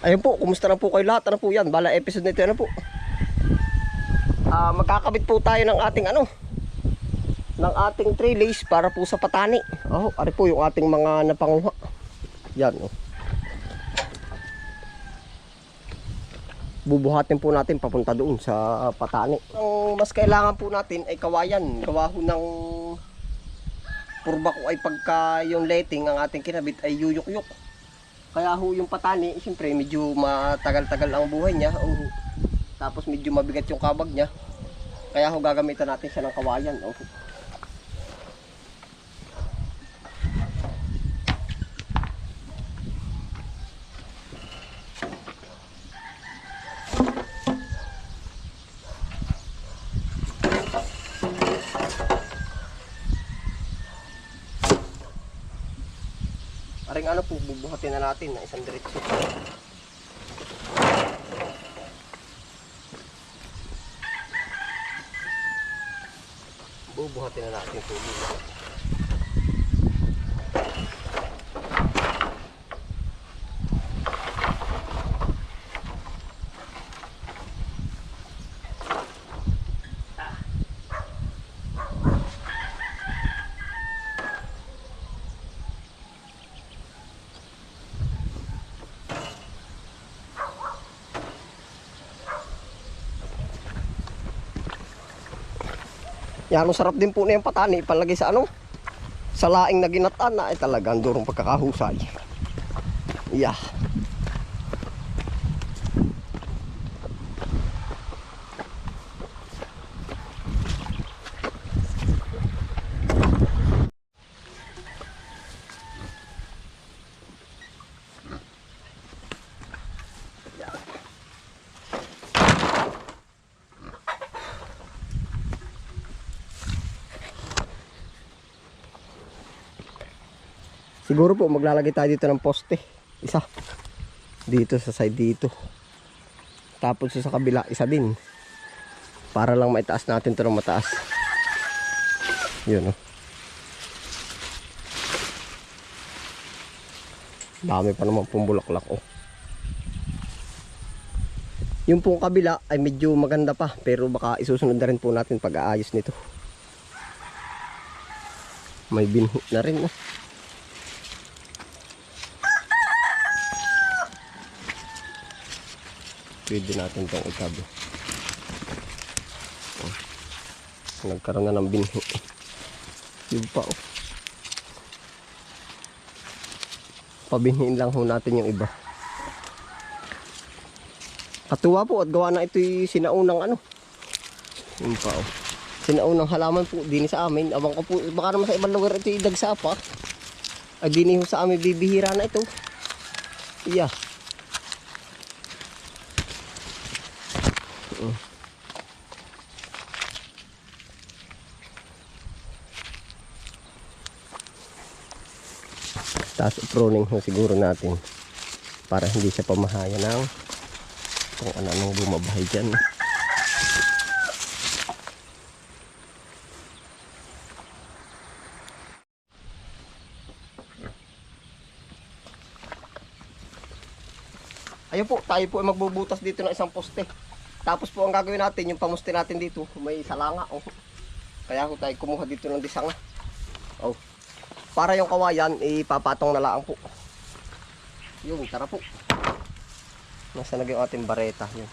Ayun po, kumusta na po kayo lahat? Ano po yan? Bala episode nito, ano po? Ah, magkakabit po tayo ng ating ano? Ng ating trellis para po sa patani. Oh, ari po yung ating mga napanguha. Yan, oh. Bubuhatin po natin papunta doon sa patani. Ang mas kailangan po natin ay kawayan. Gawa ho ng purba ko ay pagka yung letting ang ating kinabit ay yuyuk-yuk. Kaya ho yung patani, siyempre medyo matagal-tagal ang buhay niya. O, tapos medyo mabigat yung kabag niya. Kaya ho gagamitan natin siya ng kawayan. O. Aring ano po, bubuhatin na natin na isang diretso. Bubuhatin na natin po. Yan, ang sarap din po na yung patani. Palagay sa ano? Sa laing na ginataan na ay talagang durong pagkakahusay. Yeah. Siguro po maglalagay tayo dito ng poste. Isa. Dito sa side dito. Tapos sa kabila isa din. Para lang maitaas natin 'to ng mataas. Yun oh. Dami pa naman pong bulaklak oh. Yung pong kabila ay medyo maganda pa pero baka isusunod na rin po natin pag-aayos nito. May binhi na rin oh. Pwede natin itong itabi oh. nagkaroon na ng binhi. Yun pa oh. Pabinhiin lang ho natin yung iba. Katuwa po at gawa na ito'y sinaunang ano. Yun pa oh. Sinaunang halaman po din sa amin. Abang ko po baka naman sa ibang lugar ito'y dagsa pa ay din sa amin bibihira na ito iya Tapos pruning siguro natin para hindi siya pamahaya ng kung ano-anong bumabahay dyan. Ayun po, tayo po ay magbubutas dito ng isang poste. Tapos po ang gagawin natin, yung pamuste natin dito, may salanga. Oh. Kaya ko tayo kumuha dito ng disanga. Oh. Para yung kawayan, ipapatong na lang po. Yun, tara po. Nasa na yung ating bareta. Yun.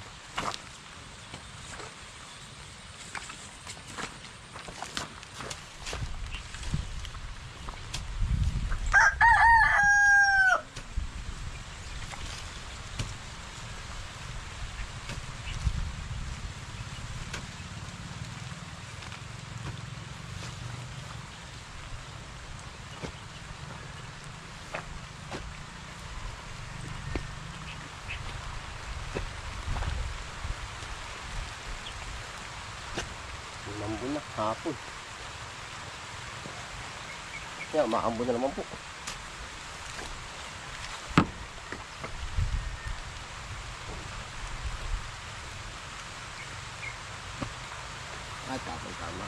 Mambo na, hapon. Yan, maambo na naman po. Ay, tama, tama.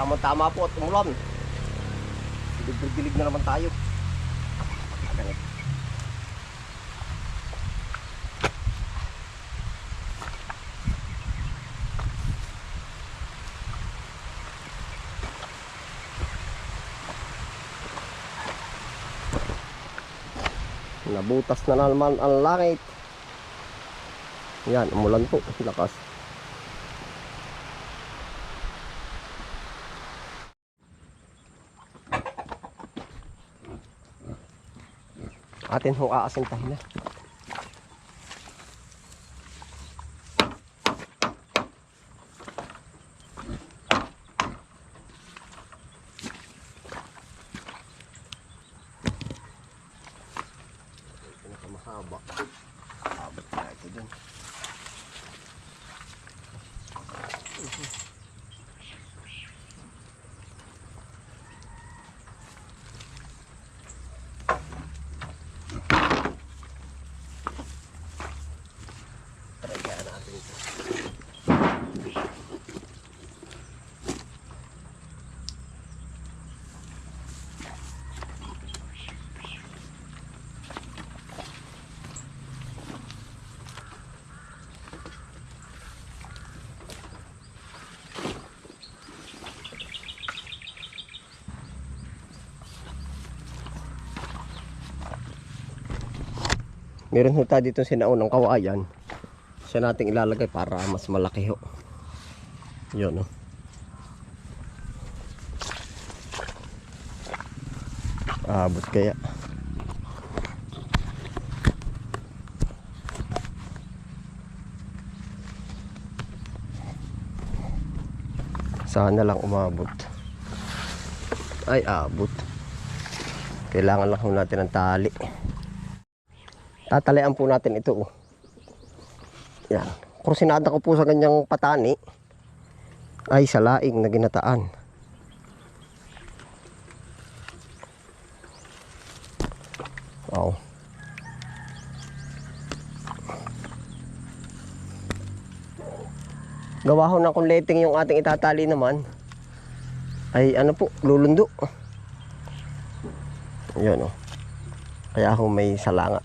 Tama-tama po at umulan. Dilig-dilig na naman tayo. Ganito. Nabutas na naman ang langit. Yan, umulan po. Lakas. Atin ho aasintahin na. Pinakamahaba. Abot na ito dun. Try kaya natin ito. Meron ho tayo dito sinaunang kawayan. Siya nating ilalagay para mas malaki ho. Yun oh. Abot kaya. Sana lang umabot. Ay, abot. Kailangan lang natin ng tali. Tatalian po natin ito. Oh. Yan. Krusinada ko po sa ganyang patani ay sa laing na ginataan. Wow. Gawa ho ng kunleting yung ating itatali naman ay ano po, lulundo. Yan oh. Kaya ho may salanga.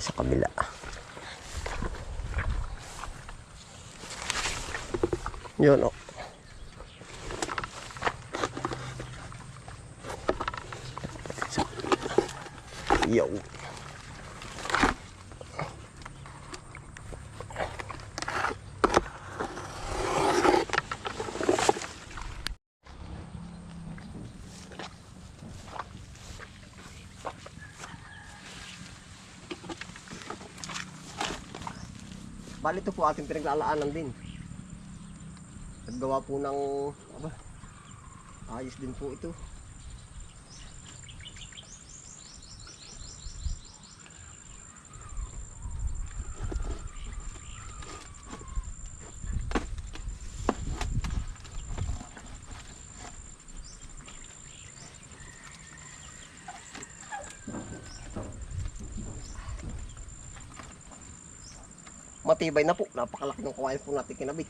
Sa kabila. Yun o. Yo. Bali ito po ating pinaglalaanan din. Naggawa po ng aba, ayos din po ito. Matibay na po. Napakalaki ng kawayan po natin kinabit.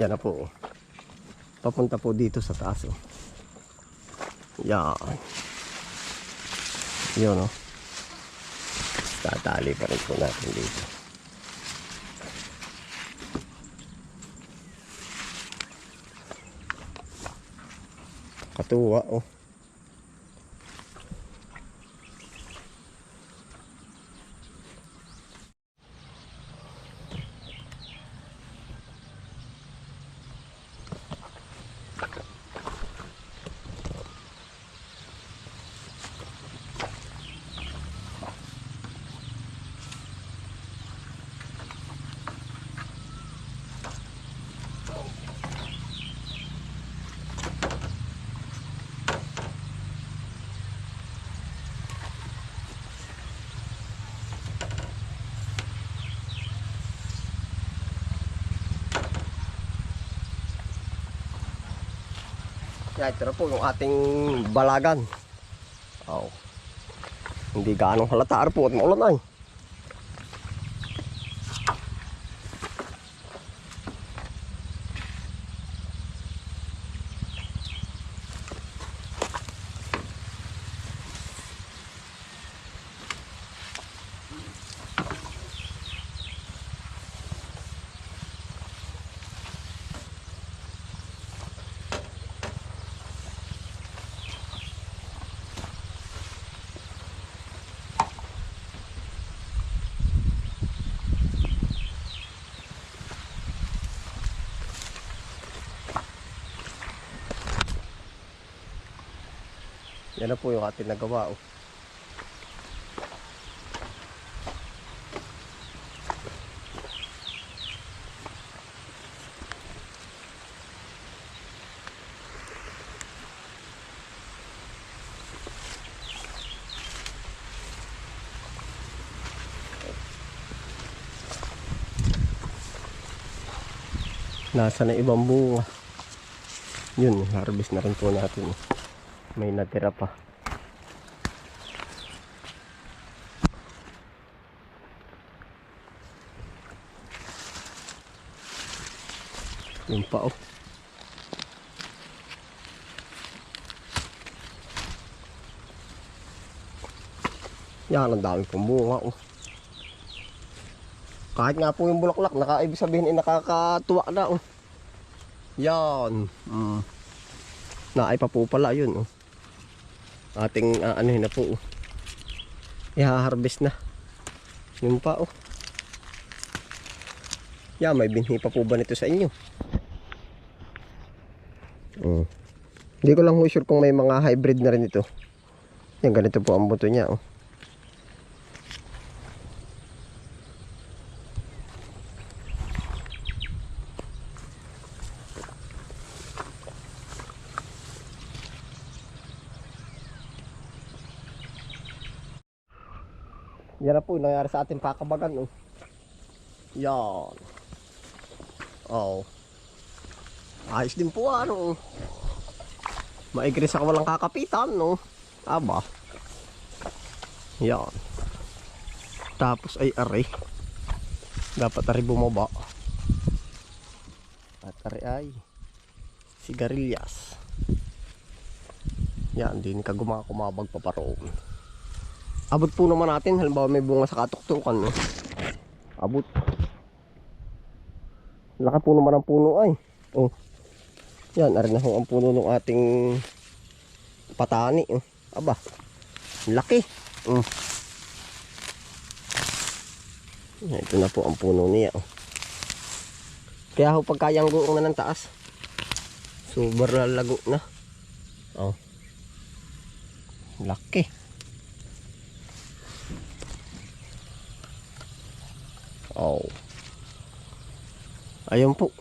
Yan na po. Papunta po dito sa taas. Oh. Yan. Yun, no? Tatali pa rin po natin dito. Katuwa, oh. Yan, ito po yung ating balagan. Oh. Hindi gaano halata po at maulan ay. Yan na po yung ating nagawa. Oh. Nasa na ibang bunga. Yun, harvest na rin po natin. May natira pa. Yun pa oh. Yan, ang dami pong bunga oh. Kahit nga po yung bulaklak, naka, ibig sabihin ay nakakatuwa na oh. Yan. Mm. Naay pa po pala yun oh. Ating uh, ano na po oh. I-harvest na. Yun pa oh. Yan, may binhi pa po ba nito sa inyo? Mm. Hindi ko lang sure kung may mga hybrid na rin ito. Yan, ganito po ang buto niya oh. Yan na po nangyari sa ating pakabagan. Oh. Yan. Oh. Ayos din po ano. Maigri sa walang kakapitan no. Aba. Yan. Tapos ay are. Dapat are bumaba. At are ay sigarilyas. Yan, din ka gumakumabag pa paroon. Abot po naman natin, halimbawa may bunga sa katuktukan, no? Abot. Laki po naman ang puno ay. Oh. Yan, arin na ho ang puno ng ating patani. Oh. Aba, laki. Oh. Ito na po ang puno niya. Oh. Kaya ho pagkayang guong na ng taas. Super lalago na. Oh. Laki. Oh. Ayun po.